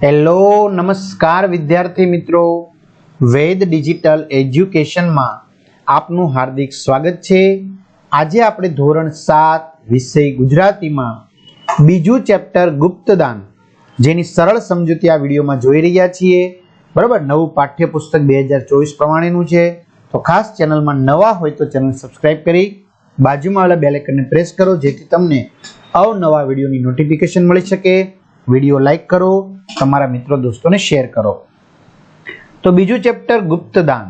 Hello નમસ્કાર વિદ્યાર્થી મિત્રો. વેદ ડિજિટલ એજ્યુકેશનમાં આપનું હાર્દિક સ્વાગત છે. આજે આપણે ધોરણ સાત વિષય ગુજરાતીમાં બીજું ચેપ્ટર ગુપ્તદાન, જેની સરળ સમજૂતી આ વિડીયોમાં જોઈ રહ્યા છીએ. બરાબર? નવું પાઠ્યપુસ્તક બે હજાર ચોવીસ પ્રમાણેનું છે. તો ખાસ ચેનલમાં નવા હોય તો ચેનલ સબસ્ક્રાઇબ કરી બાજુમાં આવેલા બેલેકનને પ્રેસ કરો, જેથી તમને અવનવા વિડીયોની નોટિફિકેશન મળી શકે. વીડિયો લાઈક કરો, તમારા મિત્રો દોસ્તોને શેર કરો. તો બીજું ચેપ્ટર ગુપ્તદાન.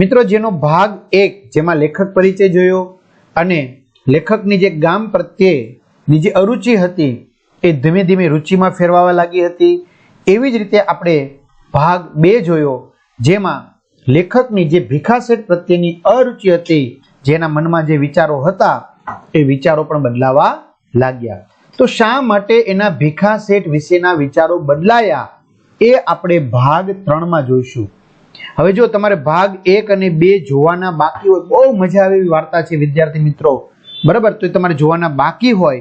મિત્રો, જેનો ભાગ એક, જેમાં લેખક પરિચય જોયો અને લેખકની જે ગામ પ્રત્યેની જે અરુચિ હતી, એ ધીમે ધીમે રુચિમાં ફેરવાવા લાગી હતી. એવી જ રીતે આપણે ભાગ બે જોયો, જેમાં લેખકની જે ભીખાસેઠ પ્રત્યેની અરુચિ હતી, જેના મનમાં જે વિચારો હતા, એ વિચારો પણ બદલાવા લાગ્યા. તો શા માટે એના ભીખા શેઠ વિશેના વિચારો બદલાયા? એ આપણે ભાગ ત્રણમાં જોઈશું. હવે જો તમારે ભાગ એક અને બે જોવાના બાકી હોય, બહુ મજા આવે એવી વાર્તા છે, વિદ્યાર્થી મિત્રો. બરાબર? તો એ તમારે જોવાના બાકી હોય.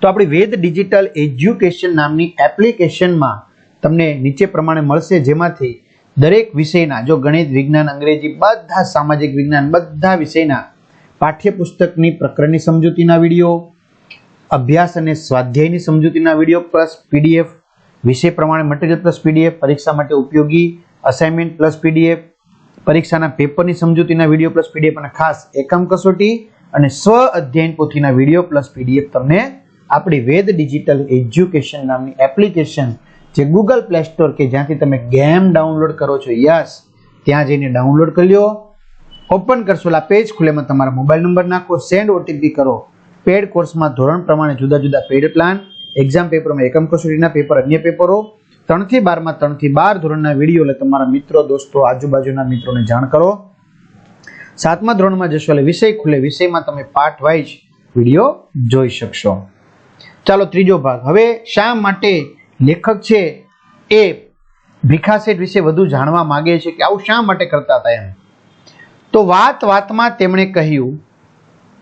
તો આપણી વેદ ડિજિટલ એજ્યુકેશન નામની એપ્લિકેશનમાં તમને નીચે પ્રમાણે મળશે જેમાંથી દરેક વિષયના, જો ગણિત, વિજ્ઞાન, અંગ્રેજી, બધા સામાજિક વિજ્ઞાન, બધા વિષયના પાઠ્યપુસ્તકની પ્રકરણની સમજૂતીના વીડિયો અભ્યાસ અને સ્વાધ્યાયની સમજૂતીના વીડિયો પ્લસ પીડીએફ, વિષય પ્રમાણે મટીરિયલ પ્લસ પીડીએફ પરીક્ષા માટે ઉપયોગી અસાઇનમેન્ટ પ્લસ પીડીએફ, પરીક્ષાના પેપરની સમજૂતીના વીડિયો પ્લસ પીડીએફ અને ખાસ એકમ કસોટી અને સ્વ અધ્યયન પોથીના વીડિયો પ્લસ પીડીએફ તમને આપણી વેદ ડિજિટલ એજ્યુકેશન નામની એપ્લિકેશન જે ગૂગલ પ્લે સ્ટોર કે જ્યાંથી તમે ગેમ ડાઉનલોડ કરો છો, યસ, ત્યાં જઈને ડાઉનલોડ કરી લો. ઓપન કરશો પેજ ખુલેમાં તમારા મોબાઈલ નંબર નાખો સેન્ડ ઓટીપી કરો. પેડ કોર્સમાં ધોરણ પ્રમાણે જુદા જુદા પેડ પ્લાન એક્ઝામ પેપરમાં એકમ કસોટીના પેપર, અન્ય પેપરો. ત્રણથી બારમાં, ત્રણથી બાર ધોરણના વીડિયો એટલે તમારા મિત્રો, દોસ્તો, આજુબાજુના મિત્રોને જાણ કરો. સાતમા ધોરણમાં જશો એટલે વિષય ખુલે, વિષયમાં તમે પાઠ વાઇઝ વીડિયો જોઈ શકશો. ચાલો ત્રીજો ભાગ. હવે શા માટે લેખક છે એ ભીખાસેઠ વિશે વધુ જાણવા માગે છે કે આવું શા માટે કરતા હતા એમ? તો વાત વાતમાં તેમણે કહ્યું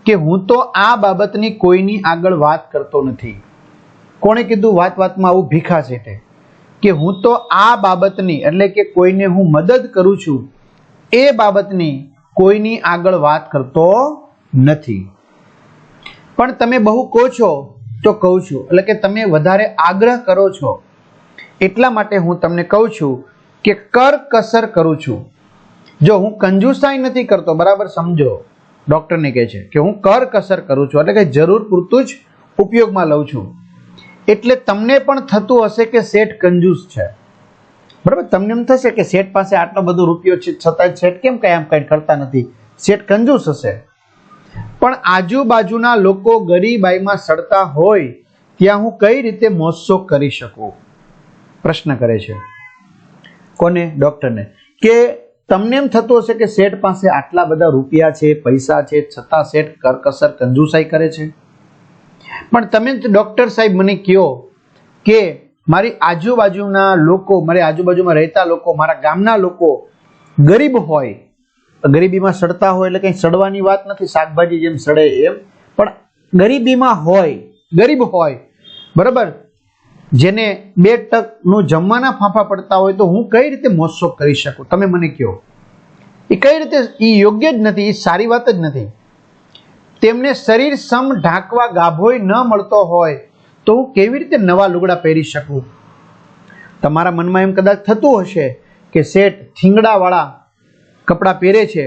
કે હું તો આ બાબતની કોઈની આગળ વાત કરતો નથી. કોણે કીધું વાત વાતમાં આવું ભીખા શેઠે કે હું તો આ બાબતની, એટલે કે કોઈને હું મદદ કરું છું, એ બાબતની કોઈની આગળ વાત કરતો નથી. પણ તમે બહુ કહો છો તો કહું છું, એટલે કે તમે વધારે આગ્રહ કરો છો. એટલા માટે હું તમને કહું છું કે કર કસર કરું છું. જો હું કંજુસાઈ નથી કરતો, બરાબર સમજો. ડૉક્ટરને કહે છે કે હું કર કસર કરું છું, એટલે કે જરૂર પૂરતું જ ઉપયોગમાં લઉં છું. એટલે તમને પણ થતું હશે કે શેઠ કંજૂસ છે. બરાબર? તમને એમ થશે કે શેઠ પાસે આટલો બધો રૂપિયો છે છતાં શેઠ કેમ કંઈ આમ કંઈ કરતા નથી? શેઠ કંજૂસ હશે. પણ આજુબાજુના લોકો ગરીબાઈમાં સડતા હોય, ત્યાં હું કઈ રીતે મોજશોખ કરી શકું? પ્રશ્ન કરે છે. કોને? ડૉક્ટરને. કે તમને એમ થતું હશે કે શેઠ પાસે આટલા બધા રૂપિયા છે, પૈસા છે, છતાં શેઠ કરકસર કંજુસાઈ કરે છે? પણ તમે ડૉક્ટર સાહેબ મને કહો કે મારી આજુબાજુના લોકો, મારી આજુબાજુમાં રહેતા લોકો, મારા ગામના લોકો ગરીબ હોય. ગરીબીમાં સડતા હોય એટલે કંઈ સડવાની વાત નથી, શાકભાજી જેમ સડે એમ. પણ ગરીબીમાં હોય, ગરીબ હોય. બરાબર? જેને બે ટકનું જમવાના ફાંફા પડતા હોય તો હું કઈ રીતે મોજશોખ કરી શકું? તમે મને કહો. એ કઈ રીતે, એ યોગ્ય જ નથી, એ સારી વાત જ નથી. તેમને શરીર સમ ઢાંકવા ગાભોય ન મળતો હોય તો હું કેવી રીતે નવા લુગડા પહેરી શકું? તમારા મનમાં એમ કદાચ થતું હશે કે શેઠ થીંગડાવાળા કપડાં પહેરે છે,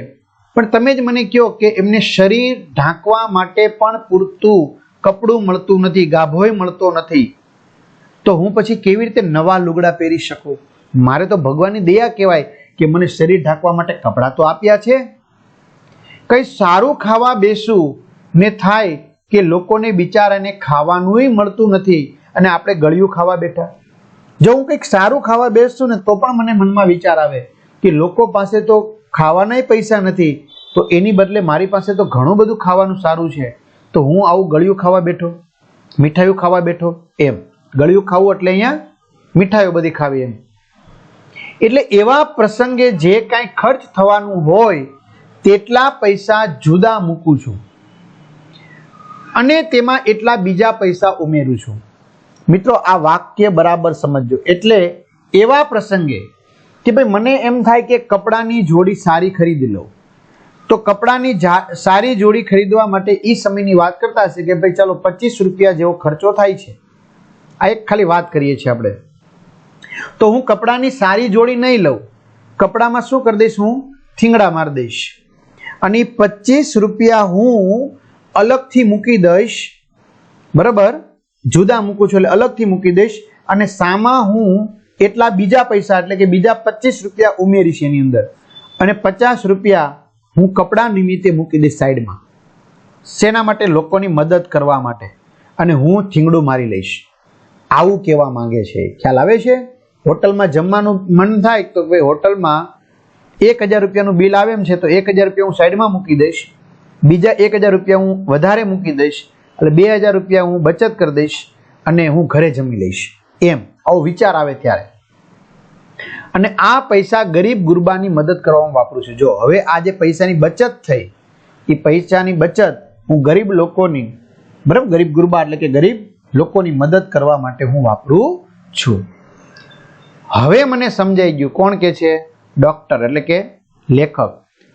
પણ તમે જ મને કહો કે એમને શરીર ઢાંકવા માટે પણ પૂરતું કપડું મળતું નથી, ગાભોય મળતો નથી. તો હું પછી કેવી રીતે નવા લુગડા પહેરી શકું? મારે તો ભગવાનની દયા કહેવાય કે મને શરીર ઢાંકવા માટે કપડાં તો આપ્યા છે. કંઈ સારું ખાવા બેસું ને થાય કે લોકોને બિચારાને ખાવાનુંય મળતું નથી અને આપણે ગળ્યું ખાવા બેઠા? જો હું કંઈક સારું ખાવા બેસું ને તો પણ મને મનમાં વિચાર આવે કે લોકો પાસે તો ખાવાનાય પૈસા નથી, તો એની બદલે મારી પાસે તો ઘણું બધું ખાવાનું સારું છે. તો હું આવું ગળ્યું ખાવા બેઠો મીઠાઈઓ ખાવા બેઠો, એમ. ગળ્યું ખાવું એટલે અહીંયા મીઠાઈઓ બધી ખાવી એમ. એટલે એવા પ્રસંગે જે કાંઈ ખર્ચ થવાનું હોય, તેટલા પૈસા જુદા મૂકું છું. અને તેમાં એટલા બીજા પૈસા ઉમેરું છું. મિત્રો, આ વાક્ય બરાબર સમજજો. એટલે એવા પ્રસંગે કે ભાઈ, મને એમ થાય કે કપડાની જોડી સારી ખરીદી લઉં. તો કપડાની સારી જોડી ખરીદવા માટે એ સમયની વાત કરતા હશે કે ભાઈ, ચાલો પચીસ રૂપિયા જેવો ખર્ચો થાય છે. આ એક ખાલી વાત કરીએ છીએ આપણે. તો હું કપડાની સારી જોડી નહીં લઉં. કપડામાં શું કરી દઈશ હું? થીંગડા મારી દઈશ. અને પચીસ રૂપિયા હું અલગથી મૂકી દઈશ. બરાબર? જુદા મૂકું છું એટલે અલગથી મૂકી દઈશ. અને સામા હું એટલા બીજા પૈસા, એટલે કે બીજા પચીસ રૂપિયા ઉમેરીશ એની અંદર. અને પચાસ રૂપિયા હું કપડા નિમિત્તે મૂકી દઈશ સાઈડમાં. શેના માટે? લોકોની મદદ કરવા માટે. અને હું થીંગડું મારી લઈશ. આવું કહેવા માંગે છે. ખ્યાલ આવે છે? હોટલમાં જમવાનું મન થાય તો ભાઈ હોટલમાં એક હજાર રૂપિયાનું બિલ આવે એમ છે તો એક હજાર રૂપિયા હું સાઈડમાં મૂકી દઈશ. બીજા એક હજાર રૂપિયા હું વધારે મૂકી દઈશ. એટલે બે હજાર રૂપિયા હું બચત કરી દઈશ અને હું ઘરે જમી લઈશ. એમ. આવો વિચાર આવે ત્યારે. અને આ પૈસા ગરીબ ગુરબાની મદદ કરવામાં વાપરું છું. જો હવે આ જે પૈસાની બચત થઈ, એ પૈસાની બચત હું ગરીબ લોકોની, બરાબર? ગરીબ ગુરબા એટલે કે ગરીબ લોકોની મદદ કરવા માટે હું વાપરું છું. હવે મને સમજાઈ ગયું, કોણ કે છે? ડોક્ટર, એટલે કે લેખક.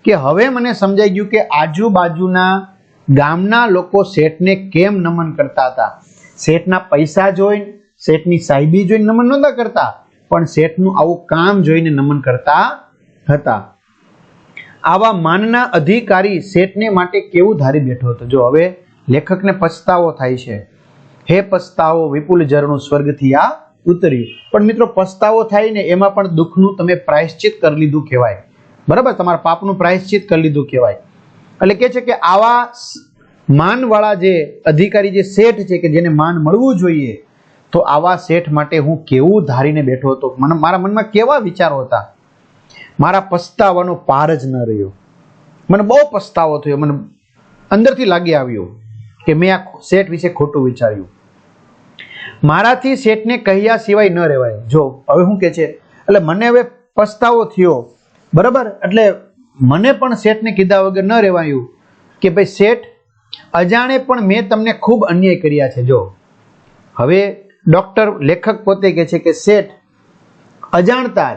કે હવે મને સમજાઈ ગયું કે આજુબાજુના ગામના લોકો શેઠને કેમ નમન કરતા હતા? શેઠના પૈસા જોઈને, શેઠની સાહેબી જોઈને નમન નહોતા કરતા, પણ શેઠનું આવું કામ જોઈને નમન કરતા હતા. આવા માનના અધિકારી શેઠને માટે કેવું ધારી બેઠો હતો? જો હવે લેખકને પછતાવો થાય છે. હે પસ્તાવો વિપુલ ઝરણું સ્વર્ગથી આ ઉતર્યું. પણ મિત્રો, પસ્તાવો થાય ને એમાં પણ દુઃખનું તમે પ્રાયશ્ચિત કરી લીધું કહેવાય. બરાબર? તમારા પાપનું પ્રાયશ્ચિત કરી લીધું કહેવાય. એટલે કે છે કે આવા માનવાળા જે અધિકારી જે શેઠ છે કે જેને માન મળવું જોઈએ, તો આવા શેઠ માટે હું કેવું ધારીને બેઠો હતો? મને, મારા મનમાં કેવા વિચારો હતા? મારા પસ્તાવાનો પાર જ ન રહ્યો. મને બહુ પસ્તાવો થયો. મને અંદરથી લાગી આવ્યો. કે મેં આ શેઠ વિશે ખોટું વિચાર્યું. મારાથી શેઠને કહ્યા સિવાય ન રહેવાય. જો, હવે શું કે છે, એટલે મને હવે પસ્તાવો થયો. બરાબર? એટલે મને પણ શેઠને કીધા વગર ન રહેવાયું કે ભાઈ શેઠ અજાણે પણ મેં તમને ખૂબ અન્યાય કર્યા છે. જો, હવે ડૉક્ટર લેખક પોતે કહે છે કે શેઠ અજાણતા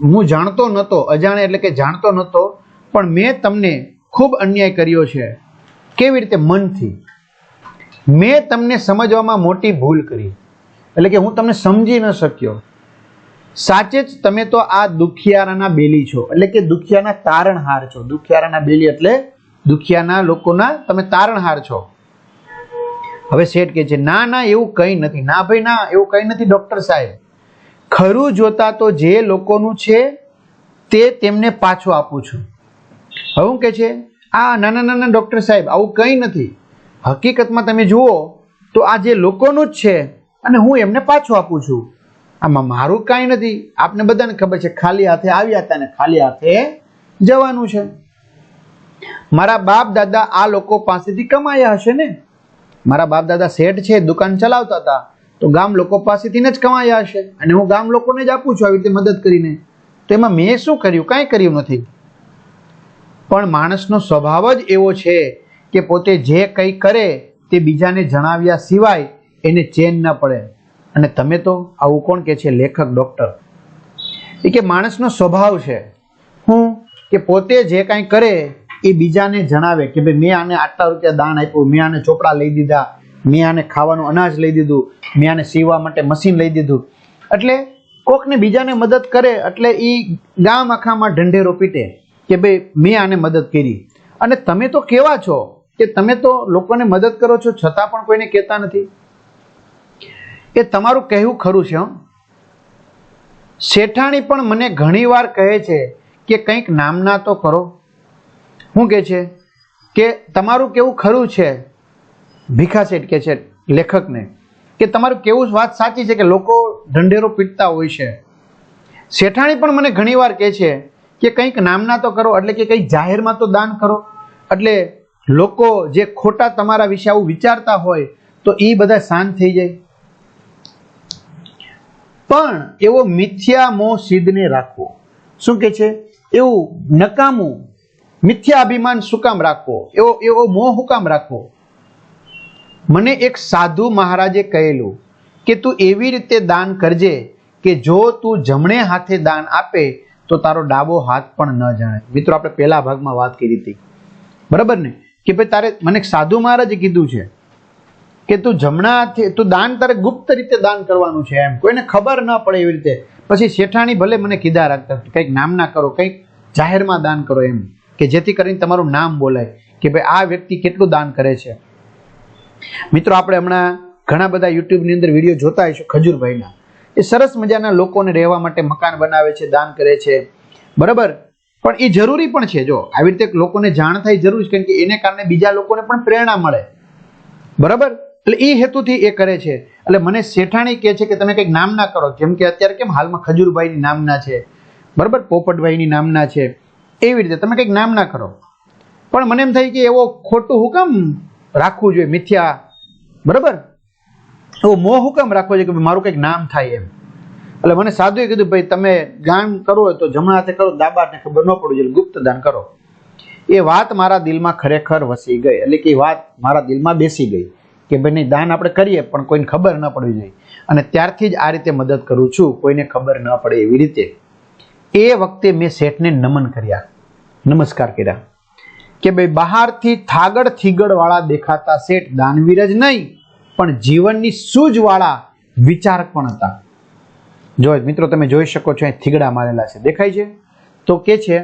હું જાણતો નહોતો અજાણે એટલે કે જાણતો નહોતો પણ મેં તમને ખૂબ અન્યાય કર્યો છે. કેવી રીતે મનથી? મેં તમને સમજવામાં મોટી ભૂલ કરી. એટલે કે હું તમને સમજી ન શક્યો. સાચે જ તમે તો આ દુખિયારાના બેલી છો. એટલે કે દુખિયાના તારણહાર છો. દુખિયારાના બેલી એટલે દુખિયાના લોકોના તમે તારણહાર છો. હવે શેઠ કે છે, ના ના, એવું કંઈ નથી. ના, ભાઈ, ના, એવું કંઈ નથી, ડૉક્ટર સાહેબ. ખરું જોતા તો જે લોકોનું છે તે તેમને પાછું આપું છું. હવે કે છે આ નાના નાના ડૉક્ટર સાહેબ, આવું કંઈ નથી. હકીકતમાં તમે જુઓ તો આ જે લોકોનું જ છે અને હું એમને પાછું આપું છું. આમાં મારું કાંઈ નથી. આપને બધાને ખબર છે, ખાલી હાથે આવ્યા હતા ને ખાલી હાથે જવાનું છે. મારા બાપ દાદા આ લોકો પાસેથી કમાયા હશે ને? મારા બાપ દાદા શેઠ છે, દુકાન ચલાવતા હતા. તો ગામ લોકો પાસેથી જ કમાયા હશે. અને હું ગામ લોકોને જ આપું છું આવી રીતે મદદ કરીને. તો એમાં મેં શું કર્યું? કાંઈ કર્યું નથી. પણ માણસનો સ્વભાવ જ એવો છે કે પોતે જે કંઈ કરે તે બીજાને જણાવ્યા સિવાય એને ચેન ન પડે. અને તમે તો આવું કોણ કે છે? લેખક, ડૉક્ટર. એ કે માણસનો સ્વભાવ છે. હું કે પોતે જે કાંઈ કરે એ બીજાને જણાવે કે ભાઈ મેં આને આટલા રૂપિયા દાન આપ્યું, મેં આને ચોપડા લઈ દીધા, મેં આને ખાવાનું અનાજ લઈ દીધું, મેં આને સીવવા માટે મશીન લઈ દીધું. એટલે કોકને બીજાને મદદ કરે એટલે એ ગામ આખામાં ઢંઢેરો પીટે. કે ભાઈ મેં આને મદદ કરી. અને તમે તો કેવા છો કે તમે તો લોકોને મદદ કરો છો છતાં પણ કોઈને કહેતા નથી? એ તમારું કહેવું ખરું છે શેઠાણી પણ મને ઘણીવાર કહે છે કે કંઈક નામના તો કરો. શું કહે છે કે તમારું કેવું ખરું છે? ભીખા શેઠ કે છે લેખકને કે તમારું કેવું વાત સાચી છે કે લોકો ઢંઢેરો પીટતા હોય છે. શેઠાણી પણ મને ઘણીવાર કહે છે કે કંઈક નામના તો કરો, એટલે કે કંઈક જાહેરમાં તો દાન કરો. એટલે લોકો જે ખોટા તમારા વિશે આવું વિચારતા હોય, તો એ બધા શાંત થઈ જાય. પણ એવો મિથ્યા મોહ સિદ્ધને રાખવો. શું કે છે? એવું નકામું મિથ્યા અભિમાન શું કામ રાખવો? એવો એવો મોહ શું કામ રાખવો? મને એક સાધુ મહારાજે કહેલું કે તું એવી રીતે દાન કરજે કે જો તું જમણે હાથે દાન આપે તો તારો ડાબો હાથ પણ ન જાણે. મિત્રો, આપણે પહેલા ભાગમાં વાત કરી હતી. બરાબર ને? કે ભાઈ તારે મને સાધુ મહારાજે કીધું છે કે તું જમણા હાથે તું દાન તારે ગુપ્ત રીતે દાન કરવાનું છે એમ. કોઈને ખબર ન પડે એવી રીતે. પછી શેઠાણી ભલે મને કીધા રાખતા કંઈક નામ ના કરો, કંઈક જાહેરમાં દાન કરો એમ. કે જેથી કરીને તમારું નામ બોલાય કે ભાઈ આ વ્યક્તિ કેટલું દાન કરે છે. મિત્રો, આપણે હમણાં ઘણા બધા યુટ્યુબની અંદર વીડિયો જોતા હશું ખજૂરભાઈના. એ સરસ મજાના લોકોને રહેવા માટે મકાન બનાવે છે, દાન કરે છે. બરાબર? પણ એ જરૂરી પણ છે, જો. આવી રીતે લોકોને જાણ થાય જરૂર છે, કારણ કે એને કારણે બીજા લોકોને પણ પ્રેરણા મળે. બરાબર? એટલે એ હેતુથી એ કરે છે. એટલે મને શેઠાણી કહે છે કે તમે કંઈક નામના કરો. જેમ કે અત્યારે કેમ હાલમાં ખજૂરભાઈની નામના છે. બરાબર? પોપટભાઈની નામના છે. એવી રીતે તમે કંઈક નામના કરો. પણ મને એમ થાય કે એવો ખોટું હુકમ રાખવું જોઈએ, મિથ્યા. બરાબર? એવો મોહ હુકમ રાખવો છે કે મારું કંઈક નામ થાય એમ? એટલે મને સાધુએ કીધું, ભાઈ, તમે દાન કરો તો જમણા હાથે કરો, ડાબા હાથે ખબર ન પડવું જોઈએ, ગુપ્ત દાન કરો. એ વાત મારા દિલમાં ખરેખર વસી ગઈ. એટલે કે એ વાત મારા દિલમાં બેસી ગઈ કે ભાઈ, નહીં, દાન આપણે કરીએ, પણ કોઈને ખબર ન પડવી જોઈએ. અને ત્યારથી જ આ રીતે મદદ કરું છું, કોઈને ખબર ન પડે એવી રીતે. એ વખતે મેં શેઠને નમન કર્યા. નમસ્કાર કર્યા. કે ભાઈ, બહારથી થાગડ થીગડ વાળા દેખાતા શેઠ દાનવીર જ નહીં પણ જીવનની સૂઝવાળા વિચારક પણ હતા. જો મિત્રો તમે જોઈ શકો છો, અહીં થીગડા મારેલા છે. દેખાય છે? તો કે છે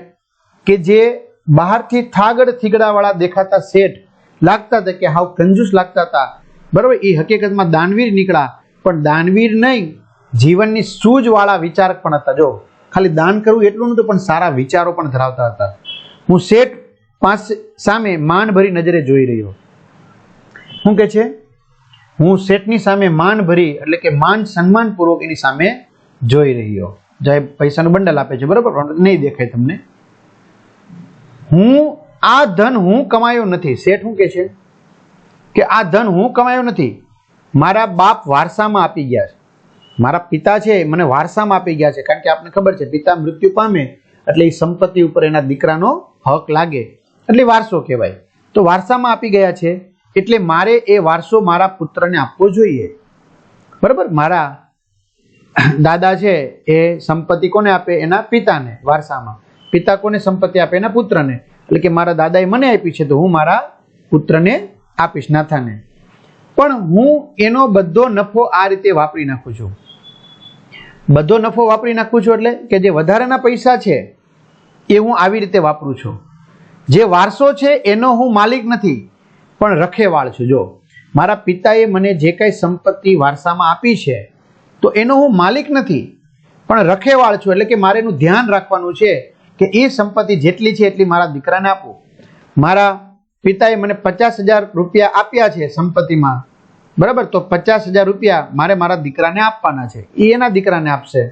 કે જે બહારથી થાગડ થીગડાવાળા દેખાતા શેઠ લાગતા હતા કે હાવ કંજૂસ લાગતા હતા. બરાબર, એ હકીકતમાં દાનવીર નીકળ્યા, પણ દાનવીર નહીં, જીવનની સૂઝવાળા વિચારક પણ હતા. જો, ખાલી દાન કરવું એટલું નહોતું, પણ સારા વિચારો પણ ધરાવતા હતા. હું શેઠ પાસે સામે માન ભરી નજરે જોઈ રહ્યો. શું કે છે? હું શેઠની સામે માન ભરી, એટલે કે માન સન્માનપૂર્વક એની સામે જોઈ રહ્યો. જાય પૈસાનું બંડલ આપે છે, બરાબર? નહીં દેખાય તમને. હું, આ ધન હું કમાયો નથી. શેઠ શું કે છે? કે આ ધન હું કમાયો નથી. મારા બાપ વારસામાં આપી ગયા છે. મારા પિતા છે મને વારસામાં આપી ગયા છે. કારણ કે આપને ખબર છે, પિતા મૃત્યુ પામે, એટલે એ સંપત્તિ ઉપર એના દીકરાનો હક લાગે. એટલે વારસો કહેવાય. તો વારસામાં આપી ગયા છે. એટલે મારે એ વારસો મારા પુત્રને આપવો જોઈએ. બરાબર? મારા દાદા છે એ સંપત્તિ કોને આપે? એના પિતાને વારસામાં. પિતા કોને સંપત્તિ આપે? એના પુત્રને. એટલે કે મારા દાદાએ મને આપી છે તો હું મારા પુત્રને આપીશ નાથાને. પણ હું એનો બધો નફો આ રીતે વાપરી નાખું છું. બધો નફો વાપરી નાખું છું એટલે કે જે વધારાના પૈસા છે એ હું આવી રીતે વાપરું છું. જે વારસો છે એનો હું માલિક નથી. પણ રખેવાળ છું. જો મારા પિતાએ મને જે કાંઈ સંપત્તિ વારસામાં આપી છે, તો એનો હું માલિક નથી. પણ રખેવાળ છું એટલે કે મારે એનું ધ્યાન રાખવાનું છે કે એ સંપત્તિ જેટલી છે એટલી મારા દીકરાને આપું. મારા પિતાએ મને પચાસ હજાર રૂપિયા આપ્યા છે સંપત્તિમાં. બરાબર? તો પચાસ હજાર રૂપિયા મારે મારા દીકરાને આપવાના છે. એ એના દીકરાને આપશે.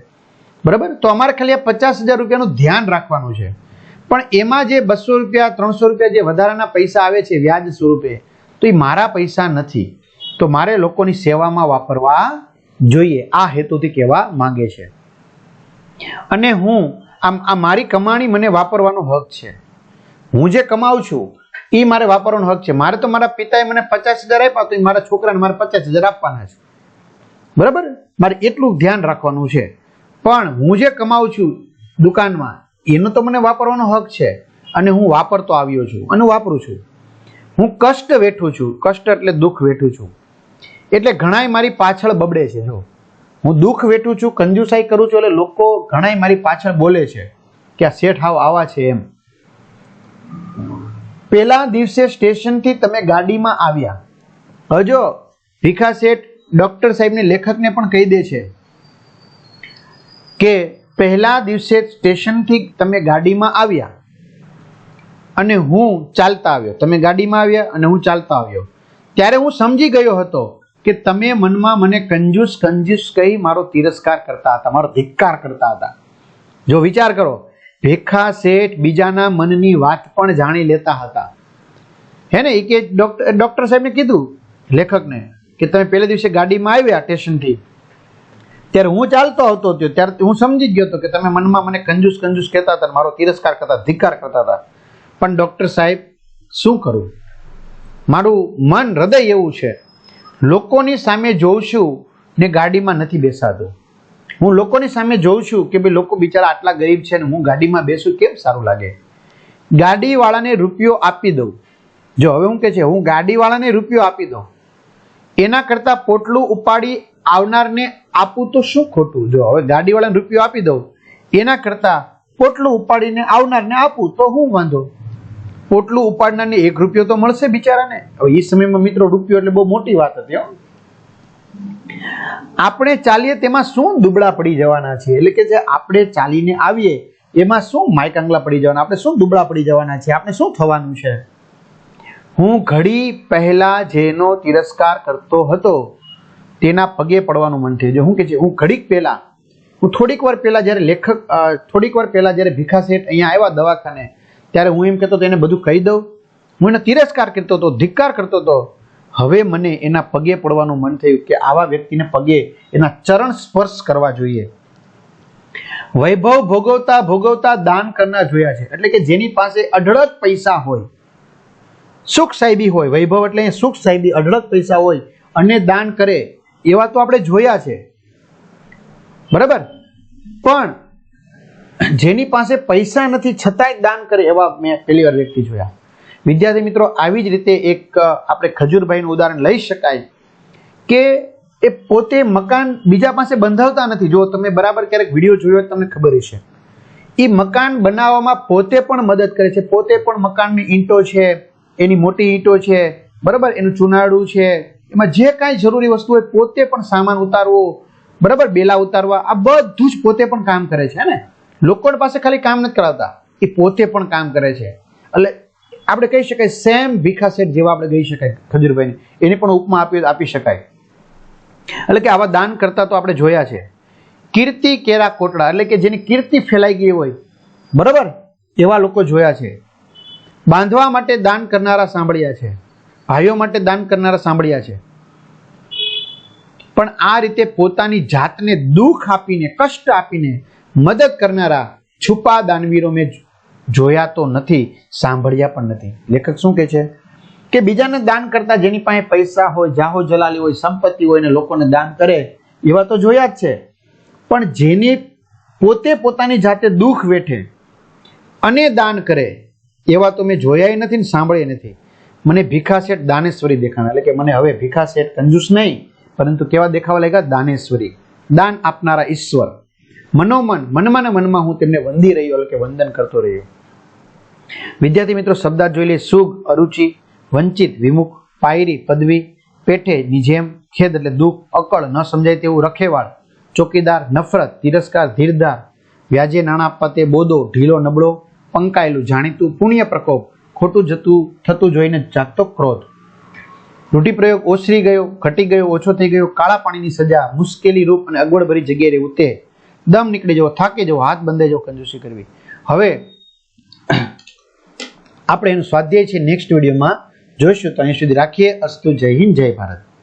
બરાબર? તો અમારે ખાલી આ પચાસ હજાર રૂપિયાનું ધ્યાન રાખવાનું છે. પણ એમાં જે બસો રૂપિયા, ત્રણસો રૂપિયા જે વધારાના પૈસા આવે છે વ્યાજ સ્વરૂપે, તો એ મારા પૈસા નથી. તો મારે લોકોની સેવામાં વાપરવા જોઈએ. આ હેતુથી કહેવા માંગે છે. અને હું, આમ, આ મારી કમાણી મને વાપરવાનો હક છે. હું જે કમાઉં છું એ મારે વાપરવાનો હક છે. મારે તો મારા પિતાએ મને પચાસ હજાર આપ્યા તો એ મારા છોકરાને મારે પચાસ હજાર આપવાના છે. બરાબર? મારે એટલું ધ્યાન રાખવાનું છે. પણ હું જે કમાઉં છું દુકાનમાં એનો તો મને વાપરવાનો હક છે અને હું વાપરતો આવ્યો છું અને વાપરું છું. હું કષ્ટ વેઠું છું, કષ્ટ એટલે દુઃખ વેઠું છું. એટલે ઘણાય મારી પાછળ બબડે છે, જો. હું દુઃખ વેઠું છું, કંજુસાઈ કરું છું એટલે લોકો ઘણાય મારી પાછળ બોલે છે કે આ શેઠ હાવ આવા છે એમ. પેલા દિવસે સ્ટેશનથી તમે ગાડીમાં આવ્યા. હજો ભીખા શેઠ ડોક્ટર સાહેબને લેખકને પણ કહી દે છે કે પહેલા દિવસે સ્ટેશનથી તમે ગાડીમાં આવ્યા અને હું ચાલતા આવ્યો. તમે ગાડીમાં આવ્યા અને હું ચાલતા આવ્યો. ત્યારે હું સમજી ગયો હતો કે તમે મનમાં મને કંજૂસ કંજૂસ કહી મારો તિરસ્કાર કરતા હતા, મારો ધિક્કાર કરતા હતા. જો વિચાર કરો, ભેખા શેઠ બીજાના મનની વાત પણ જાણી લેતા હતા. હે ને એ કે ડોક્ટર ડોક્ટર સાહેબને કીધું લેખકને કે તમે પહેલે દિવસે ગાડીમાં આવ્યા સ્ટેશનથી. ત્યારે હું ચાલતો આવતો હતો ત્યારે હું સમજી ગયો હતો કે તમે મનમાં મને કંજૂસ કંજૂસ કહેતા હતા મારો તિરસ્કાર કરતા, ધિક્કાર કરતા હતા. પણ ડૉક્ટર સાહેબ, શું કરું? મારું મન, હૃદય એવું છે. લોકોની સામે જોઉં છું ને ગાડીમાં નથી બેસાતો. હું લોકોની સામે જોઉં છું કે ભાઈ લોકો બિચારા આટલા ગરીબ છે ને હું ગાડીમાં બેસું કેમ સારું લાગે? ગાડીવાળાને રૂપિયો આપી દઉં. જો હવે હું કે છે, હું ગાડીવાળાને રૂપિયો આપી દઉં. એના કરતાં પોટલું ઉપાડી આવનારને આપું તો શું ખોટું? જો હવે ગાડીવાળાને રૂપિયો આપી દઉં, એના કરતાં પોટલું ઉપાડીને આવનારને આપું તો હું વાંધો? પોટલું ઉપાડનારને એક રૂપિયો તો મળશે બિચારાને? હવે એ સમયમાં મિત્રો રૂપિયો એટલે બહુ મોટી વાત હતી આપણે ચાલીએ તેમાં શું દુબળા પડી જવાના છે એટલે કે જે આપણે ચાલીને આવીએ, એમાં શું માયકાંગલા પડી જવાના? આપણે શું દુબળા પડી જવાના છે આપણે શું થવાનું છે? હું ઘડી પહેલા જેનો તિરસ્કાર કરતો હતો તેના પગે પડવાનું મન થયું. છે હું કે છે, હું ઘડીક પહેલા હું થોડીક વાર પહેલા જ્યારે લેખક થોડીક વાર પહેલા જ્યારે ભીખા શેઠ અહીંયા આવ્યા દવાખાને, ત્યારે હું એમ કહેતો તો એને બધું કહી દઉં. હું એને તિરસ્કાર કરતો હતો, ધિક્કાર કરતો હતો. હવે મને એના પગે પડવાનું મન થયું કે આવા વ્યક્તિને પગે એના ચરણ સ્પર્શ કરવા જોઈએ. વૈભવ ભોગવતા ભોગવતા દાન કરનાર જોયા છે. એટલે કે જેની પાસે અઢળક પૈસા હોય, સુખ સાહેબી હોય, વૈભવ એટલે સુખ સાહેબી, અઢળક પૈસા હોય, અને દાન કરે એવા તો આપણે જોયા છે. બરાબર? પણ જેની પાસે પૈસા નથી, છતાંય દાન કરે એવા મેં પહેલી વાર વ્યક્તિ જોયા. વિદ્યાર્થી મિત્રો, આવી જ રીતે એક આપણે ખજૂરભાઈનું ઉદાહરણ લઈ શકાય કે એ પોતે મકાન બીજા પાસે બંધાવતા નથી. જો તમે બરાબર ક્યારેક વીડિયો જોયો તમને ખબર હશે. એ મકાન બનાવવામાં પોતે પણ મદદ કરે છે. પોતે પણ મકાનની ઈંટો છે, એની મોટી ઈંટો છે. બરાબર? એનું ચુનાડું છે. એમાં જે કાંઈ જરૂરી વસ્તુ હોય પોતે પણ સામાન ઉતારવો, બરાબર? બેલા ઉતારવા, આ બધું જ પોતે પણ કામ કરે છે ને? લોકો પાસે ખાલી કામ નથી કરાવતા. એ પોતે પણ કામ કરે છે. એટલે આપણે કહી શકાય સેમ ભીખા શેઠ જેવા આપણે કહી શકાય, ખજૂરભાઈને. એની પણ ઉપમા આપી આપી શકાય. એટલે કે આવા દાન કરતા તો આપણે જોયા છે. કીર્તિ કેરા કોટડા, એટલે કે જેની કીર્તિ ફેલાઈ ગઈ હોય, બરાબર? એવા લોકો જોયા છે. બાંધવા માટે દાન કરનારા સાંભળ્યા છે. ભાઈઓ માટે દાન કરનારા સાંભળ્યા છે. પણ આ રીતે પોતાની જાતને દુઃખ આપીને, કષ્ટ આપીને મદદ કરનારા છુપા દાનવીરો મેં જોયા તો નથી, સાંભળ્યા પણ નથી. લેખક શું કહે છે? કે બીજાને દાન કરતા જેની પાસે પૈસા હોય, જાહો જલાલી હોય, સંપત્તિ હોય ને લોકોને દાન કરે, એવા તો જોયા જ છે. પણ જેની પોતે પોતાની જાતે દુઃખ વેઠે અને દાન કરે, એવા તો મેં જોયા નથી ને સાંભળ્યા નથી. મને ભીખા શેઠ દાનેશ્વરી દેખાણા. એટલે કે મને હવે ભીખા શેઠ કંજૂસ નહીં, પરંતુ કેવા દેખાવા લાગ્યા? દાનેશ્વરી. દાન આપનારા ઈશ્વર. મનોમન મનમાં ને મનમાં હું તેમને વંદી રહ્યો, એટલે કે વંદન કરતો રહ્યો. વિદ્યાર્થી મિત્રો, શબ્દાર્થ જોઈ લઈએ. સુખ અરુચિ, વંચિત, વિમુખ, પાયરી, પદવી, પેઠે, નિજેમ, ખેદ, એટલે દુઃખ, અકળ, ન સમજાય તેવું રખેવાળ, ચોકીદાર, નફરત, તિરસ્કાર, ધીરધાર, વ્યાજે નાણાં આપવા તે બોદો, ઢીલો, નબળો, પંકાયેલું, જાણીતું, પુણ્ય પ્રકોપ ખોટું જતું, થતું જોઈને જાગતો ક્રોધ. રૂઢિપ્રયોગ ઓસરી ગયો, ઘટી ગયો, ઓછો થઈ ગયો, કાળા પાણીની સજા, મુશ્કેલી રૂપ અને અગવડભરી જગ્યાએ રહેવું દમ નીકળી જવો, થાકી જવો, હાથ બંધાઈ જવો કંજૂસી કરવી. હવે, આપણે એનું સ્વાધ્યાય છે નેક્સ્ટ વિડીયોમાં. જોઈશું તો અહીં સુધી રાખીએ. અસ્તુ જય હિન્દ, જય ભારત.